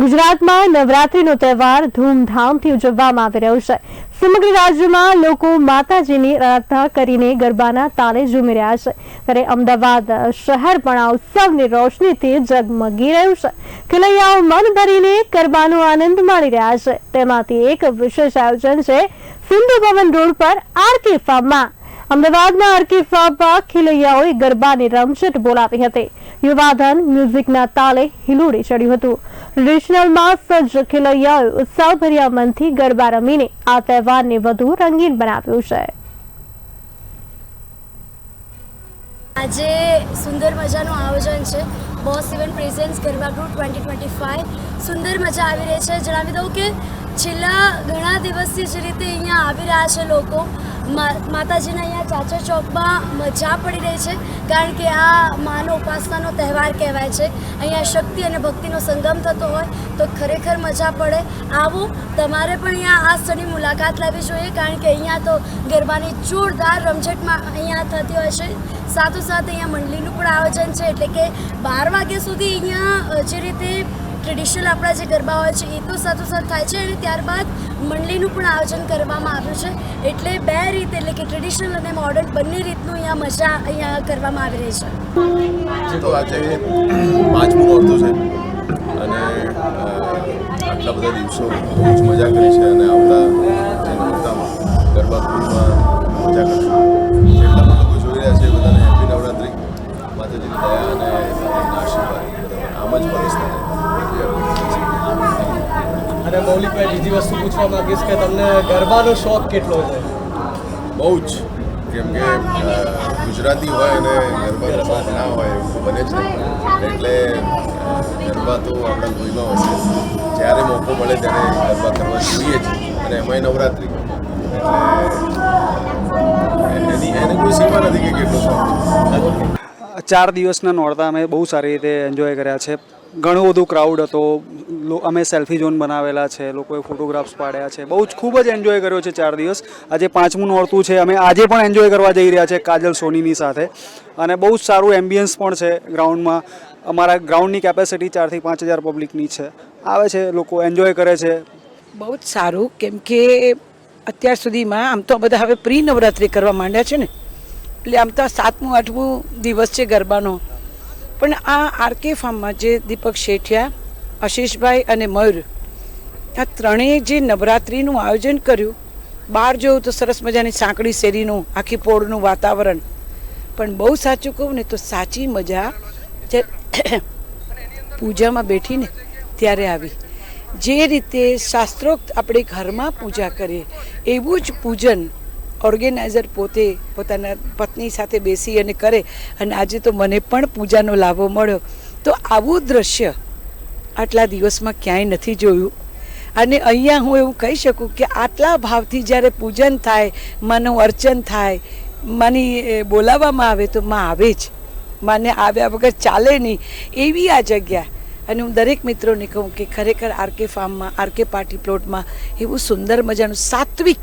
ગુજરાતમાં નવરાત્રીનો તહેવાર ધૂમધામથી ઉજવવામાં આવી રહ્યો છે. સમગ્ર રાજ્યમાં લોકો માતાજીની આરાધના કરીને ગરબાના તાલે ઝૂમી રહ્યા છે. ત્યારે અમદાવાદ શહેર પણ આ ઉત્સવની રોશનીથી ઝગમગી રહ્યું છે. ખેલૈયાઓ મન ભરીને ગરબાનો આનંદ માણી રહ્યા છે. તેમાંથી એક વિશેષ આયોજન છે સિંધુ ભવન રોડ પર આરકે ફાર્મમાં. અમદાવાદના આરકે ફાર્મમાં ખેલૈયાઓએ ગરબાની રમઝટ બોલાવી હતી. યુવાધન મ્યુઝિકના તાલે હિલોડી ચડ્યું હતું. ટ્રેડિશનલમાં સજ્જ ખેલૈયાઓએ ઉત્સાહભર્યા મનથી ગરબા રમીને આ તહેવારને વધુ રંગીન બનાવ્યું છે. આજે સુંદર મજાનું આયોજન છે. Boss even presence garba group twenty twenty five સુંદર મજા આવી રહી છે. જણાવી દઉં કે છેલ્લા ઘણા દિવસથી જે રીતે અહીંયા આવી રહ્યા છે લોકો માતાજીના અહીંયા ચાચર ચોકમાં મજા પડી રહી છે, કારણ કે આ માનો ઉપાસનાનો તહેવાર કહેવાય છે. અહીંયા શક્તિ અને ભક્તિનો સંગમ થતો હોય તો ખરેખર મજા પડે. આવો, તમારે પણ અહીંયા આ સ્થળની મુલાકાત લેવી જોઈએ, કારણ કે અહીંયા તો ગરબાની જોરદાર રમઝટમાં અહીંયા થતી હોય છે. સાથોસાથ અહીંયા મંડળીનું પણ આયોજન છે, એટલે કે બાર વાગ્યા સુધી અહીંયા જે રીતે ટ્રેડિશનલ આપણા જે ગરબા હોય છે, એ તો સાથોસાથ થાય છે અને ત્યારબાદ મંડળીનું પણ આયોજન કરવામાં આવ્યું છે. એટલે બે રીતે એટલે કે ટ્રેડિશનલ અને મોડર્ન બંને રીતનું અહીંયા મજા અહીંયા કરવામાં આવી રહી છે. અને આટલા બધા દિવસો બહુ જ મજા કરી છે અને આવતા અને મૌલિકભાઈ બીજી વસ્તુ પૂછવા માંગીશ કે તમને ગરબાનો શોખ કેટલો છે? બહુ જ. કેમ કે ગુજરાતી હોય અને ગરબાનો શોખ ના હોય એવું બને છે એટલે ગરબા તો આપણા લોહીમાં હશે જ્યારે મોકો મળે ત્યારે ગરબા કરવા જોઈએ જ. અને એમાંય નવરાત્રિ. એટલે એની એને કોઈ સીમા નથી કે કેટલો શોખ. ચાર દિવસના નોરતા અમે બહુ સારી રીતે એન્જોય કર્યા છે. ઘણું બધું ક્રાઉડ હતો. અમે સેલ્ફી ઝોન બનાવેલા છે, લોકોએ ફોટોગ્રાફ્સ પાડ્યા છે. બહુ જ ખૂબ જ એન્જોય કર્યો છે ચાર દિવસ. આજે પાંચમું નોરતું છે. અમે આજે પણ એન્જોય કરવા જઈ રહ્યા છે કાજલ સોનીની સાથે. અને બહુ જ સારું એમ્બિયન્સ પણ છે ગ્રાઉન્ડમાં અમારા ગ્રાઉન્ડની કેપેસિટી ચારથી પાંચ હજાર પબ્લિકની છે. આવે છે, લોકો એન્જોય કરે છે. બહુ જ સારું. કેમ કે અત્યાર સુધીમાં આમ તો બધા હવે પ્રી નવરાત્રિ કરવા માંડ્યા છે ને. એટલે આમ તો સાતમું, આઠમું દિવસ છે ગરબાનો. પણ આ આરકે ફાર્મમાં જે દીપક શેઠિયા, આશીષભાઈ અને મયુર, આ ત્રણેય જે નવરાત્રિનું આયોજન કર્યું બહાર જોયું તો સરસ મજાની સાંકડી શેરીનું, આખી પોળનું વાતાવરણ. પણ બહુ સાચું કહું ને તો સાચી મજા જે પૂજામાં બેઠીને ત્યારે આવી. જે રીતે શાસ્ત્રોક્ત આપણે ઘરમાં પૂજા કરીએ, એવું જ પૂજન ઓર્ગેનાઇઝર પોતે પોતાના પત્ની સાથે બેસી અને કરે અને આજે તો મને પણ પૂજાનો લાભો મળ્યો. તો આવું દ્રશ્ય આટલા દિવસમાં ક્યાંય નથી જોયું. અને અહીંયા હું એવું કહી શકું કે આટલા ભાવથી જ્યારે પૂજન થાય, માનું અર્ચન થાય, માની બોલાવવામાં આવે તો માં આવે જ. માને આવ્યા વગર ચાલે નહીં. એવી આ જગ્યા. અને હું દરેક મિત્રોને કહું કે ખરેખર આરકે ફાર્મમાં આરકે પાર્ટી પ્લોટમાં એવું સુંદર મજાનું સાત્વિક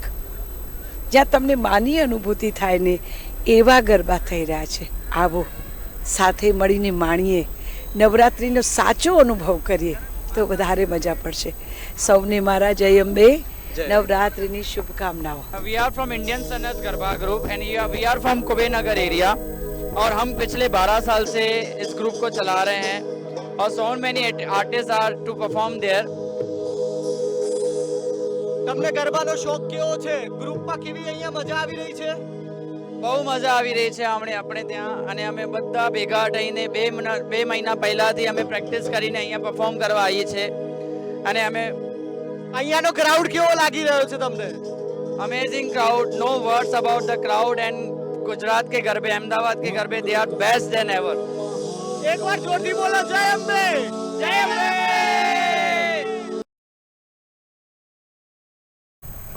જ્યાં તમને માની અનુભૂતિ થાય ને એવા ગરબા થઈ રહ્યા છે આવો સાથે મળીને માણીએ નવરાત્રિનો સાચો અનુભવ કરીએ તો વધારે મજા પડશે સૌને મારા જય અંબે નવરાત્રિની શુભકામનાઓ we are from Indian Sanat garba group and we are from Kubernagar area और हम पिछले 12 साल से इस ग्रुप को चला रहे हैं और so many artist are to perform there તમને ગરબાનો શોખ કેવો છે? ગ્રુપમાં કેવી અહીંયા મજા આવી રહી છે? બહુ મજા આવી રહી છે આપણે આપણે ત્યાં અને અમે બધા ભેગા થઈને બે મહિના બે મહિના પહેલાથી અમે પ્રેક્ટિસ કરીને અહીંયા પરફોર્મ કરવા આવીએ છીએ. અને અમે અહીંયાનો ક્રાઉડ કેવો લાગી રહ્યો છે તમને? Amazing crowd no words about the crowd and Gujarat કે ગરબે અમદાવાદ કે ગરબે they are best than ever એકવાર જોરથી બોલો જય અંબે! જય અંબે!